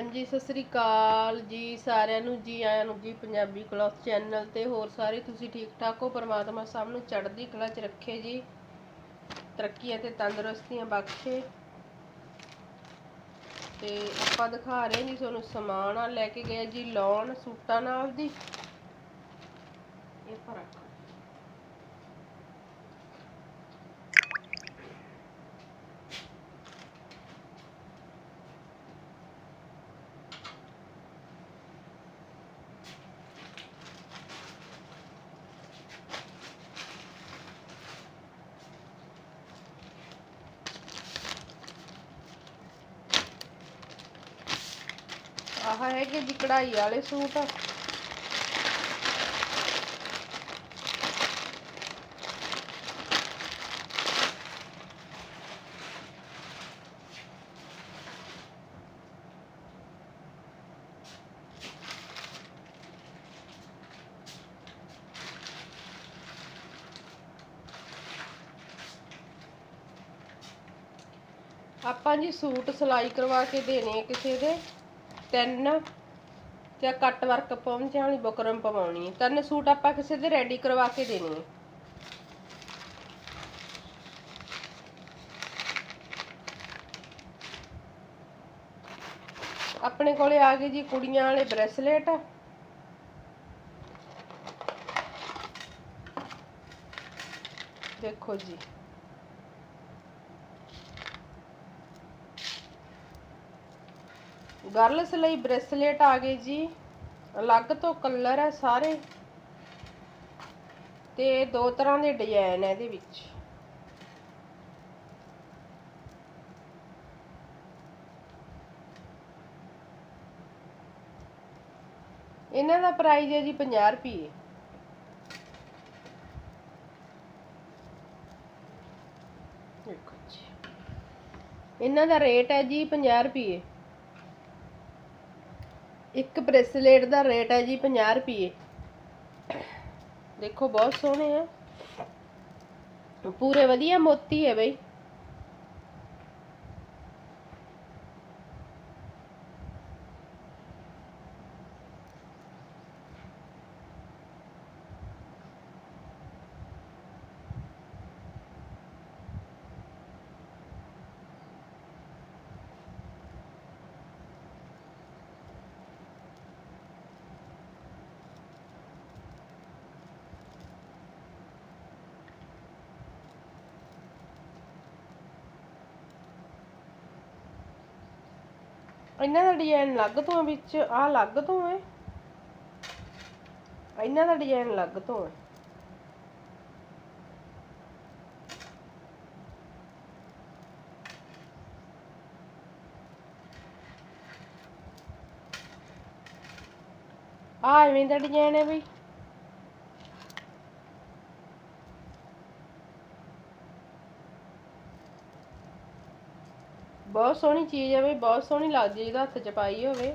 ਹਾਂਜੀ, ਸਤਿ ਸ੍ਰੀ ਅਕਾਲ ਜੀ ਸਾਰਿਆਂ ਨੂੰ। ਜੀ ਆਇਆਂ ਨੂੰ ਜੀ, ਪੰਜਾਬੀ ਕਲੌਥ ਚੈਨਲ ਤੇ ਹੋਰ ਸਾਰੇ ਤੁਸੀਂ ਠੀਕ ਠਾਕ ਹੋ? ਪਰਮਾਤਮਾ ਸਭ ਨੂੰ ਚੜ੍ਹਦੀ ਕਲਾ 'ਚ ਰੱਖੇ ਜੀ। ਤਰੱਕੀਆਂ ਤੇ ਤੰਦਰੁਸਤੀਆਂ ਬਖਸ਼ੇ। ਤੇ ਆਪਾਂ ਦਿਖਾ ਰਹੇ ਜੀ ਤੁਹਾਨੂੰ ਸਮਾਨ ਆ ਲੈ ਕੇ ਗਏ ਜੀ ਲੋਨ ਸੂਟਾਂ ਨਾਲ ਦੀ ਇਹ ਫ਼ਰਕ ਆਹ ਹੈਗੇ ਜੀ ਕਢਾਈ ਵਾਲੇ ਸੂਟ। ਆਪਾਂ ਜੀ ਸੂਟ ਸਿਲਾਈ ਕਰਵਾ ਕੇ ਦੇਣੇ ਆ ਕਿਸੇ ਦੇ। ਤਿੰਨ ਤੇ ਕੱਟ ਵਰਕ ਪਹੁੰਚਿਆ ਵਾਲੀ ਬੁਕਰਮ ਪਵਾਉਣੀ ਹੈ। ਤਿੰਨ ਸੂਟ ਆਪਾਂ ਕਿਸੇ ਦੇ ਰੈਡੀ ਕਰਵਾ ਕੇ ਦੇਣੇ ਆ ਆਪਣੇ ਕੋਲੇ ਆ ਗਏ ਜੀ ਕੁੜੀਆਂ ਵਾਲੇ ਬ੍ਰੈਸਲੇਟ। ਦੇਖੋ ਜੀ। ਗਰਲਸ ਲਈ ਬ੍ਰੇਸਲੇਟ ਆ ਗਏ ਜੀ। ਅਲੱਗ ਤੋਂ ਕਲਰ ਹੈ ਸਾਰੇ। ਤੇ ਦੋ ਤਰ੍ਹਾਂ ਦੇ ਡਿਜ਼ਾਈਨ ਹੈ ਇਹਦੇ ਵਿੱਚ। ਇਹਨਾਂ ਦਾ ਪ੍ਰਾਈਸ ਹੈ ਜੀ 50 ਰੁਪਏ ਇਹਨਾਂ ਦਾ ਰੇਟ ਹੈ ਜੀ 50 ਰੁਪਏ ਇੱਕ ਬ੍ਰੇਸਲੇਟ ਦਾ ਰੇਟ ਹੈ ਜੀ 50 ਰੁਪਏ ਦੇਖੋ ਬਹੁਤ ਸੋਹਣੇ ਆ। ਪੂਰੇ ਵਧੀਆ ਮੋਤੀ ਹੈ ਬਈ। ਇਹਨਾਂ ਦਾ ਡਿਜ਼ਾਈਨ ਅਲੱਗ ਤੋਂ ਹੈ ਵਿੱਚ ਆਹ ਅਲੱਗ ਤੋਂ ਹੈ ਇਹਨਾਂ ਦਾ ਡਿਜ਼ਾਈਨ ਅਲੱਗ ਤੋਂ ਹੈ ਆਹ ਐਵੇਂ ਦਾ ਡਿਜ਼ਾਈਨ ਹੈ ਬਈ ਬਹੁਤ ਸੋਹਣੀ ਚੀਜ਼ ਹੈ ਬਈ, ਬਹੁਤ ਸੋਹਣੀ ਲੱਗਦੀ ਜਿਹਦਾ ਹੱਥ 'ਚ ਪਾਈ ਹੋਵੇ।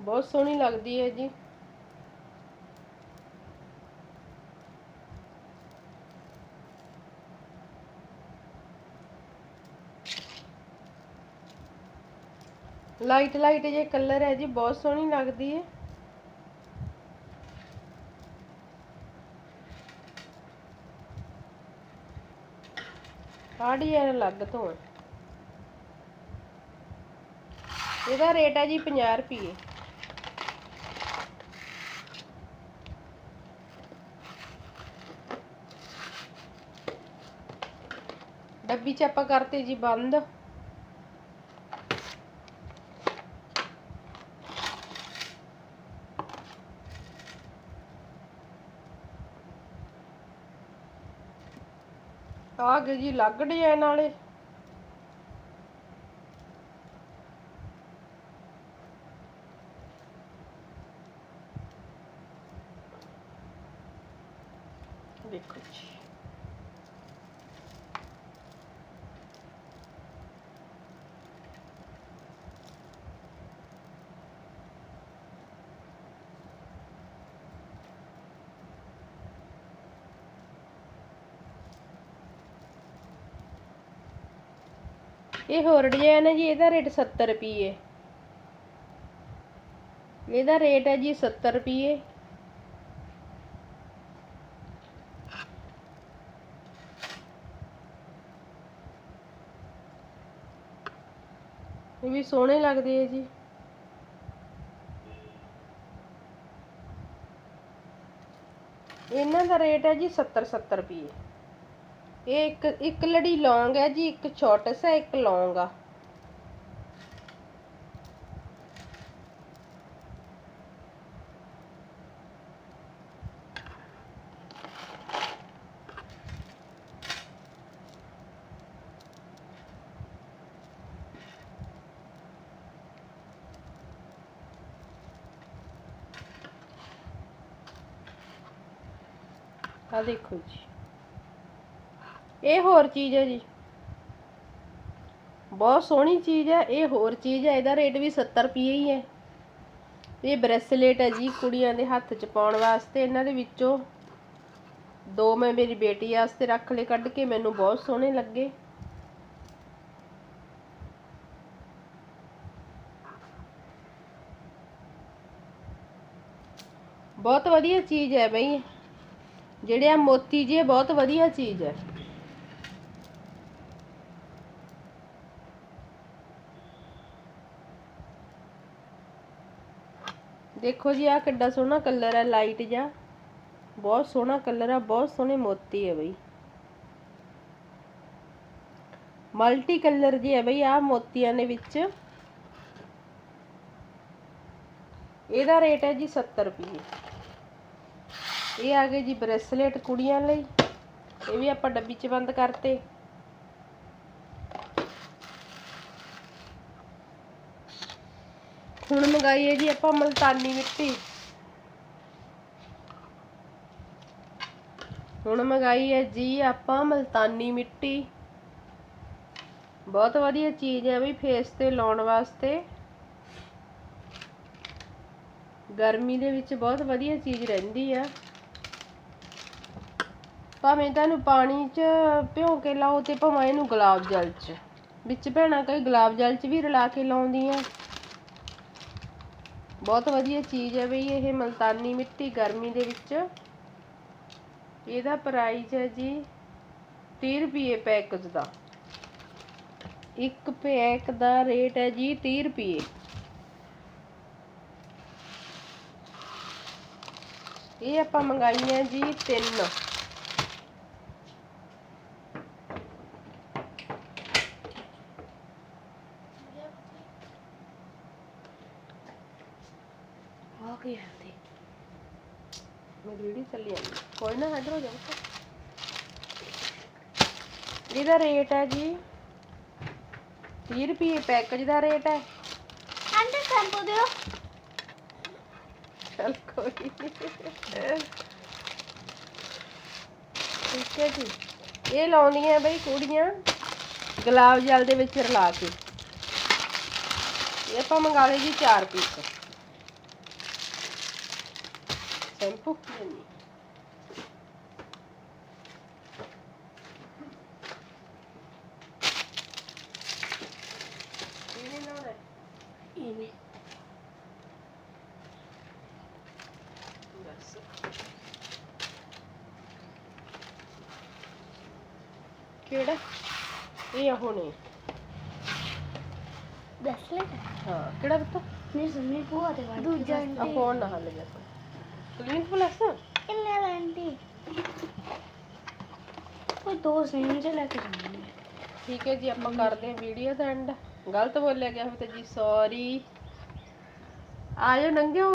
ਬਹੁਤ ਸੋਹਣੀ ਲੱਗਦੀ ਹੈ ਜੀ। ਲਾਈਟ ਲਾਈਟ ਜੇ ਕਲਰ ਹੈ ਜੀ, ਬਹੁਤ ਸੋਹਣੀ ਲੱਗਦੀ ਹੈ। ਆਹ ਡਿਜ਼ਾਈਨ ਅਲੱਗ ਤੋਂ ਹੈ ਇਹਦਾ ਰੇਟ ਹੈ ਜੀ 50 ਰੁਪਏ ਡੱਬੀ ਚ ਆਪਾਂ ਕਰਤੇ ਜੀ ਬੰਦ। ਆ ਗਏ ਜੀ ਅਲੱਗ ਡਿਜ਼ਾਈਨ ਵਾਲੇ ਦੇਖੋ ਜੀ ਇਹ ਹੋਰ ਡਿਜ਼ਾਈਨ ਹੈ ਜੀ, ਇਹਦਾ ਰੇਟ 70 ਰੁਪਏ ਇਹਦਾ ਰੇਟ ਹੈ ਜੀ 70 ਰੁਪਏ ਇਹ ਵੀ ਸੋਹਣੇ ਲੱਗਦੇ ਆ ਜੀ। ਇਹਨਾਂ ਦਾ ਰੇਟ ਹੈ ਜੀ 70 70 ਰੁਪਏ ਇਹ ਇੱਕ ਇੱਕ ਲੜੀ ਲੌਂਗ ਹੈ ਜੀ, ਇੱਕ ਛੋਟਸ ਹੈ ਇੱਕ ਲੌਂਗ ਆ। ਆ ਦੇਖੋ ਜੀ। ਇਹ ਹੋਰ ਚੀਜ਼ ਹੈ ਜੀ। ਬਹੁਤ ਸੋਹਣੀ ਚੀਜ਼ ਹੈ, ਇਹ ਹੋਰ ਚੀਜ਼ ਹੈ, ਇਹਦਾ ਰੇਟ ਵੀ 70 ਰੁਪਏ ਹੀ ਹੈ। ਇਹ ਬ੍ਰੈਸਲੇਟ ਹੈ ਜੀ ਕੁੜੀਆਂ ਦੇ ਹੱਥ 'ਚ ਪਾਉਣ ਵਾਸਤੇ, ਇਹਨਾਂ ਦੇ ਵਿੱਚੋਂ ਦੋ ਮੈਂ ਮੇਰੀ ਬੇਟੀ ਵਾਸਤੇ ਰੱਖ ਲਏ, ਕੱਢ ਕੇ ਮੈਨੂੰ ਬਹੁਤ ਸੋਹਣੇ ਲੱਗੇ। ਬਹੁਤ ਵਧੀਆ ਚੀਜ਼ ਹੈ ਬਈ, ਜਿਹੜੇ ਆ ਮੋਤੀ ਜੀ, ਇਹ ਬਹੁਤ ਵਧੀਆ ਚੀਜ਼ ਹੈ। ਦੇਖੋ ਜੀ ਆ ਕਿੱਡਾ ਸੋਹਣਾ ਕਲਰ ਹੈ ਲਾਈਟ ਜਿਹਾ। ਬਹੁਤ ਸੋਹਣਾ ਕਲਰ ਆ, ਬਹੁਤ ਸੋਹਣੇ ਮੋਤੀ ਹੈ ਬਈ। ਮਲਟੀ ਕਲਰ ਜੀ ਹੈ ਬਈ ਆ ਮੋਤੀਆਂ ਦੇ ਵਿੱਚ। ਇਹਦਾ ਰੇਟ ਹੈ ਜੀ 70 ਰੁਪਏ ਇਹ ਆ ਗਏ ਜੀ ਬ੍ਰੇਸਲੇਟ ਕੁੜੀਆਂ ਲਈ। ਇਹ ਵੀ ਆਪਾਂ ਡੱਬੀ 'ਚ ਬੰਦ ਕਰਤੇ। ਹੁਣ ਮੰਗਾਈ ਹੈ ਜੀ ਆਪਾਂ ਮਲਤਾਨੀ ਮਿੱਟੀ। ਹੁਣ ਮੰਗਾਈ ਹੈ ਜੀ ਆਪਾਂ ਮਲਤਾਨੀ ਮਿੱਟੀ। ਬਹੁਤ ਵਧੀਆ ਚੀਜ਼ ਹੈ ਵੀ ਫੇਸ ਤੇ ਲਾਉਣ ਵਾਸਤੇ। ਗਰਮੀ ਦੇ ਵਿੱਚ ਬਹੁਤ ਵਧੀਆ ਚੀਜ਼ ਰਹਿੰਦੀ ਆ। ਭਾਵੇਂ ਤੁਹਾਨੂੰ ਪਾਣੀ 'ਚ ਭਿਉਂ ਕੇ ਲਾਓ ਤੇ ਭਾਵੇਂ ਇਹਨੂੰ ਗੁਲਾਬ ਜਲ 'ਚ। ਵਿੱਚ ਭੈਣਾਂ, ਕਈ ਗੁਲਾਬ ਜਲ 'ਚ ਵੀ ਰਲਾ ਕੇ ਲਾਉਂਦੀਆਂ। ਬਹੁਤ ਵਧੀਆ ਚੀਜ਼ ਹੈ ਬਈ ਇਹ ਮਲਤਾਨੀ ਮਿੱਟੀ ਗਰਮੀ ਦੇ ਵਿੱਚ। ਇਹਦਾ ਪ੍ਰਾਈਸ ਹੈ ਜੀ 30 ਰੁਪਏ ਪੈਕੇਜ ਦਾ। ਇੱਕ ਪੈਕ ਦਾ ਰੇਟ ਹੈ ਜੀ 30 ਰੁਪਏ। ਇਹ ਆਪਾਂ ਮੰਗਾਈਆਂ ਜੀ ਤਿੰਨ। ਮੇਰੀ ਵੀਡੀਓ ਚੱਲੀ ਜਾਂਦੀ ਕੋਈ ਨਾ ਹਟ ਹੋ ਜਾ ਇਹਦਾ ਰੇਟ ਹੈ ਜੀ 30 ਰੁਪਏ ਪੈਕੇਜ ਦਾ ਰੇਟ ਹੈ। ਆਂਟੀ ਸ਼ੈਂਪੂ ਦਿਓ। ਚਲ ਕੋਈ। ਠੀਕ ਹੈ ਜੀ। ਇਹ ਲਾਉਂਦੀਆਂ ਬਈ ਕੁੜੀਆਂ ਗੁਲਾਬ ਜਲ ਦੇ ਵਿੱਚ ਰਲਾ ਕੇ। ਇਹ ਆਪਾਂ ਮੰਗਾ ਲਏ ਜੀ 4 ਪੀਸ। ਸ਼ੈਂਪੂ ਨਹੀਂ ਇਹ ਨਹੀਂ ਲਾਉਣਾ ਇਹਨੇ ਬਸ ਕਿਹੜਾ ਇਹ ਆ ਹੁਣੇ ਦੱਸ ਲੈ ਹਾਂ ਕਿਹੜਾ ਬੱਤਾ ਨਹੀਂ ਸੁਣੀ ਪੂਆ ਤੇ ਵਾਲੀ ਦੂਜਾ ਆ ਫੋਨ ਨਾ ਹੱਲ ਜਾ ਪਲੱਸ ਕਿੰਨੇ ਦਾ ਆਂਟੀ ਕੋਈ ਦੋ ਸੇਮ ਚ ਲੈ ਕੇ ਜਾਣੀ ਠੀਕ ਹੈ ਜੀ ਆਪਾਂ ਕਰਦੇ ਹਾਂ ਵੀਡੀਓ ਦਾ ਐਂਡ ਗਲਤ ਬੋਲਿਆ ਗਿਆ ਹੋਵੇ ਤਾਂ ਜੀ ਸੌਰੀ ਆਜੋ ਨੰਗੇ